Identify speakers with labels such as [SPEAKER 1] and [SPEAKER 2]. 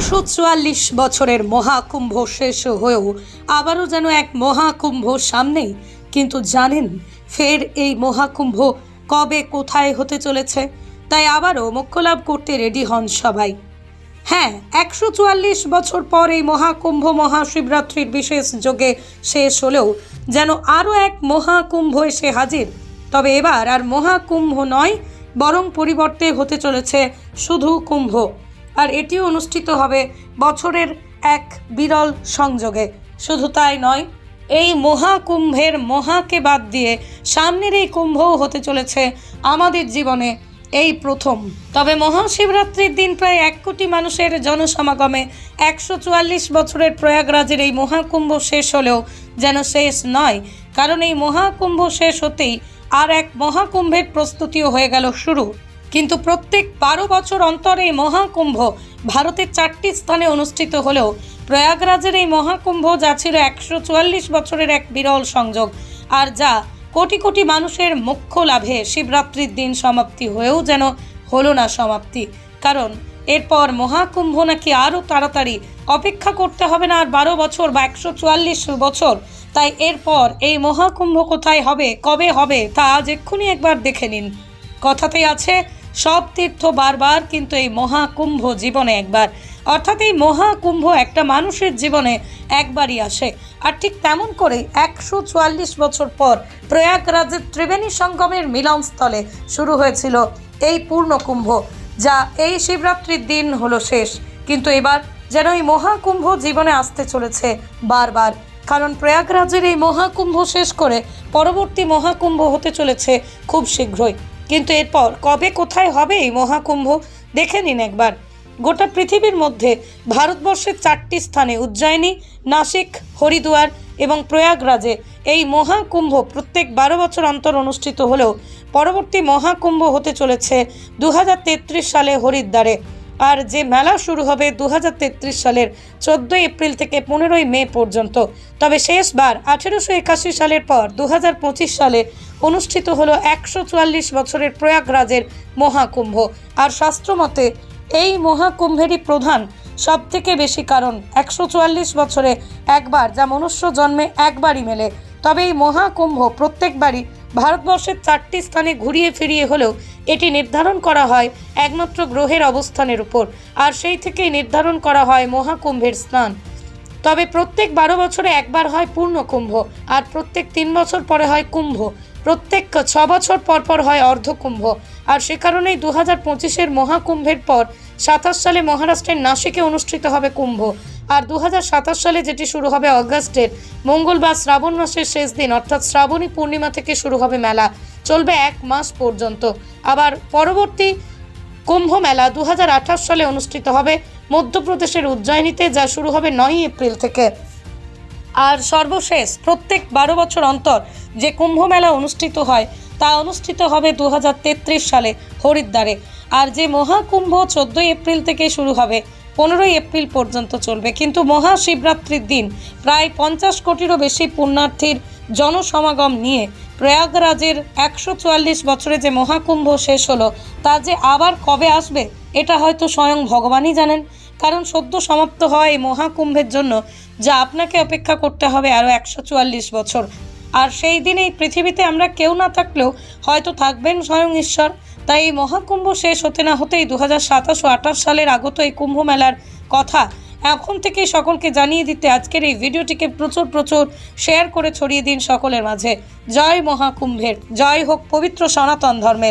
[SPEAKER 1] একশো চুয়াল্লিশ বছরের মহাকুম্ভ শেষ হয়েও আবারও যেন এক মহাকুম্ভ সামনেই। কিন্তু জানেন, ফের এই মহাকুম্ভ কবে কোথায় হতে চলেছে? তাই আবারও মোক্ষ লাভ করতে রেডি হন সবাই। হ্যাঁ একশো চুয়াল্লিশ বছর পর এই মহাকুম্ভ মহাশিবরাত্রির বিশেষ যোগে শেষ হলেও যেন আরও এক মহাকুম্ভ এসে হাজির। তবে এবার আর মহাকুম্ভ নয়, বরং পরিবর্তে হতে চলেছে শুধু কুম্ভ। আর এটিও অনুষ্ঠিত হবে বছরের এক বিরল সংযোগে। শুধু তাই নয়, এই মহাকুম্ভের মহাকে বাদ দিয়ে সামনের এই কুম্ভও হতে চলেছে আমাদের জীবনে এই প্রথম। তবে মহাশিবরাত্রির দিন প্রায় এক কোটি মানুষের জনসমাগমে একশো চুয়াল্লিশ বছরের প্রয়াগরাজের এই মহাকুম্ভ শেষ হলেও যেন শেষ নয়, কারণ এই মহাকুম্ভ শেষ হতেই আর এক মহাকুম্ভের প্রস্তুতিও হয়ে গেল শুরু। কিন্তু প্রত্যেক বারো বছর অন্তর এই মহাকুম্ভ ভারতের চারটি স্থানে অনুষ্ঠিত হলেও প্রয়াগরাজের এই মহাকুম্ভ যা ছিল একশো চুয়াল্লিশ বছরের এক বিরল সংযোগ আর যা কোটি কোটি মানুষের মুখ্য লাভে শিবরাত্রির দিন সমাপ্তি হয়েও যেন হলো না সমাপ্তি। কারণ এরপর মহাকুম্ভ নাকি আরও তাড়াতাড়ি অপেক্ষা করতে হবে না আর বারো বছর বা একশো চুয়াল্লিশ বছর। তাই এরপর এই মহাকুম্ভ কোথায় হবে, কবে হবে তা আজ এক্ষুনি একবার দেখে নিন। কথাতেই আছে সব তীর্থ বারবার কিন্তু এই মহাকুম্ভ জীবনে একবার। অর্থাৎ এই মহাকুম্ভ একটা মানুষের জীবনে একবারই আসে। আর ঠিক তেমন করে একশো চুয়াল্লিশ বছর পর প্রয়াগরাজের ত্রিবেণী সঙ্গমের মিলনস্থলে শুরু হয়েছিল এই পূর্ণকুম্ভ, যা এই শিবরাত্রির দিন হলো শেষ। কিন্তু এবার যেন এই মহাকুম্ভ জীবনে আসতে চলেছে বারবার। কারণ প্রয়াগরাজের এই মহাকুম্ভ শেষ করে পরবর্তী মহাকুম্ভ হতে চলেছে খুব শীঘ্রই। কিন্তু এরপর কবে কোথায় হবে এই মহাকুম্ভ দেখে নিন একবার। গোটা পৃথিবীর মধ্যে ভারতবর্ষের চারটি স্থানে উজ্জয়িনী, নাসিক হরিদুয়ার এবং প্রয়াগরাজে এই মহাকুম্ভ প্রত্যেক বারো বছর অন্তর অনুষ্ঠিত হলেও পরবর্তী মহাকুম্ভ হতে চলেছে দু হাজার তেত্রিশ সালে হরিদ্বারে। আর যে মেলা শুরু হবে দু হাজার তেত্রিশ সালের চোদ্দোই এপ্রিল থেকে পনেরোই মে পর্যন্ত। তবে শেষবার আঠেরোশো একাশি সালের পর দু হাজার পঁচিশ সালে অনুষ্ঠিত হলো একশো চুয়াল্লিশ বছরের প্রয়াগরাজের মহাকুম্ভ। আর শাস্ত্রমতে, এই মহাকুম্ভেরই প্রধান সব থেকে বেশি কারণ একশো চুয়াল্লিশ বছরে একবার, যা মনুষ্য জন্মে একবারই মেলে। তবে এই মহাকুম্ভ প্রত্যেকবারই ভারতবর্ষের চারটি স্থানে ঘুরিয়ে ফিরিয়ে হলেও এটি নির্ধারণ করা হয় একমাত্র গ্রহের অবস্থানের উপর, আর সেই থেকেই নির্ধারণ করা হয় মহাকুম্ভের স্নান। তবে প্রত্যেক বারো বছরে একবার হয় পূর্ণ কুম্ভ আর প্রত্যেক তিন বছর পরে হয় কুম্ভ। প্রত্যেক ছ বছর পর পর হয় অর্ধকুম্ভ, আর সে কারণেই দু হাজার পঁচিশের মহাকুম্ভের পর সাতাশ সালে মহারাষ্ট্রের নাসিকে অনুষ্ঠিত হবে কুম্ভ। আর দু হাজার সাতাশ সালে যেটি শুরু হবে অগাস্টের, মঙ্গলবার শ্রাবণ মাসের শেষ দিন, অর্থাৎ শ্রাবণী পূর্ণিমা থেকে শুরু হবে মেলা। চলবে এক মাস পর্যন্ত। আবার পরবর্তী কুম্ভ মেলা দু হাজার আঠাশ সালে অনুষ্ঠিত হবে মধ্যপ্রদেশের উজ্জয়িনীতে, যা শুরু হবে নয়ই এপ্রিল থেকে। আর সর্বশেষ, প্রত্যেক বারো বছর অন্তর যে কুম্ভ মেলা অনুষ্ঠিত হয়, তা অনুষ্ঠিত হবে দু হাজার তেত্রিশ সালে হরিদ্বারে। আর যে মহাকুম্ভ চোদ্দোই এপ্রিল থেকে শুরু হবে, পনেরোই এপ্রিল পর্যন্ত চলবে। কিন্তু মহাশিবরাত্রির দিন প্রায় পঞ্চাশ কোটিরও বেশি পুণ্যার্থীর জনসমাগম নিয়ে প্রয়াগরাজের একশো চুয়াল্লিশ বছরে যে মহাকুম্ভ শেষ হলো, তা যে আবার কবে আসবে, এটা হয়তো স্বয়ং ভগবানই জানেন। কারণ সদ্য সমাপ্ত হয় এই মহাকুম্ভের জন্য যা আপনাকে অপেক্ষা করতে হবে আরও একশো চুয়াল্লিশ বছর। আর সেই দিন এই পৃথিবীতে আমরা কেউ না থাকলেও হয়তো থাকবেন স্বয়ং ঈশ্বর। তাই এই মহাকুম্ভ শেষ হতে না হতেই দু হাজার সাতাশ ও আঠাশ সালের আগত এই কুম্ভ মেলার কথা এখন থেকে সকলকে জানিয়ে দিতে আজকের এই ভিডিওটিকে প্রচুর প্রচুর শেয়ার করে ছড়িয়ে দিন সকলের মাঝে। জয় মহাকুম্ভের। জয় হোক পবিত্র সনাতন ধর্মের।